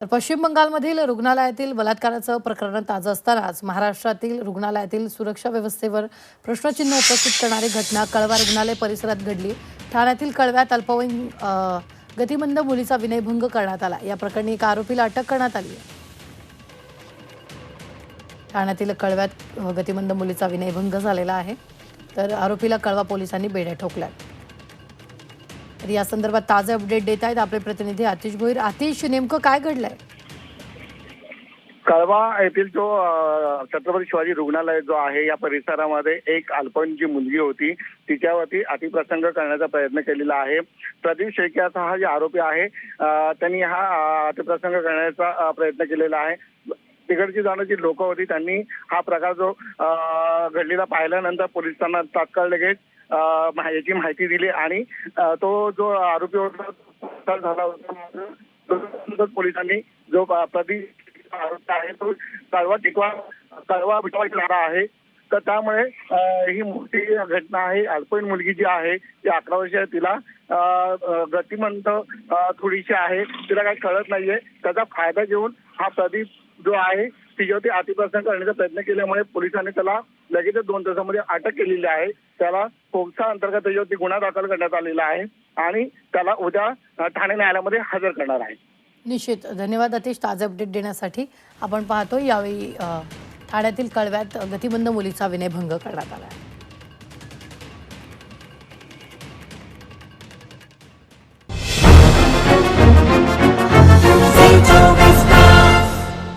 तर पश्चिम बंगालमधील रुग्णालयातील बलात्काराचं प्रकरण ताजं असतानाच महाराष्ट्रातील रुग्णालयातील सुरक्षा व्यवस्थेवर प्रश्नचिन्ह उपस्थित करणारी घटना कळवा रुग्णालय परिसरात घडली. ठाण्यातील कळव्यात अल्पवयीन गतिमंद मुलीचा विनयभंग करण्यात आला. या प्रकरणी एका आरोपीला अटक करण्यात आली आहे. ठाण्यातील कळव्यात गतिमंद मुलीचा विनयभंग झालेला आहे. तर आरोपीला कळवा पोलिसांनी बेड्या ठोकल्यात. तर या संदर्भात ताजे अपडेट देत आहेत आपले प्रतिनिधी आतिश भोईर. आतिश नेमकं काय घडलंय? कळवा येथील जो छत्रपती शिवाजी रुग्णालय जो आहे या परिसरामध्ये एक अल्पन जी मुलगी होती तिच्यावरती अतिप्रसंग करण्याचा प्रयत्न केलेला आहे. प्रदीप शेख्याचा हा जे आरोपी आहे त्यांनी हा अतिप्रसंग करण्याचा प्रयत्न केलेला आहे. तिकडची जाणं जी लोक होती त्यांनी हा प्रकार जो घडलेला पाहिल्यानंतर पोलिसांना तात्काळ लगेच याची माहिती दिली आणि तो जो आरोपी होता झाला होता. पोलिसांनी जो प्रदीप आरोपी आहे तो कळवा टिकवा कळवा बिटवा आहे. तर त्यामुळे ही मोठी घटना आहे. अल्पवयीन मुलगी जी आहे ती अकरा वर्ष आहे. तिला अ, गतिमंत थोडीशी आहे. तिला काही कळत नाहीये. त्याचा फायदा घेऊन हा प्रदीप जो आहे तिच्यावरती अतिप्रसंग करण्याचा प्रयत्न केल्यामुळे पोलिसांनी त्याला लगेचच दोन तासामध्ये अटक केलेली आहे. त्याला पोक्सा अंतर्गत त्याच्यावरती गुन्हा दाखल करण्यात आलेला आहे आणि त्याला उद्या ठाणे न्यायालयामध्ये हजर करणार आहे. निश्चित. धन्यवाद अतिश. ताजे अपडेट देण्यासाठी आपण पाहतो यावेळी ठाण्यातील कळव्यात गतिबंध मुलीचा विनयभंग करण्यात आला आहे.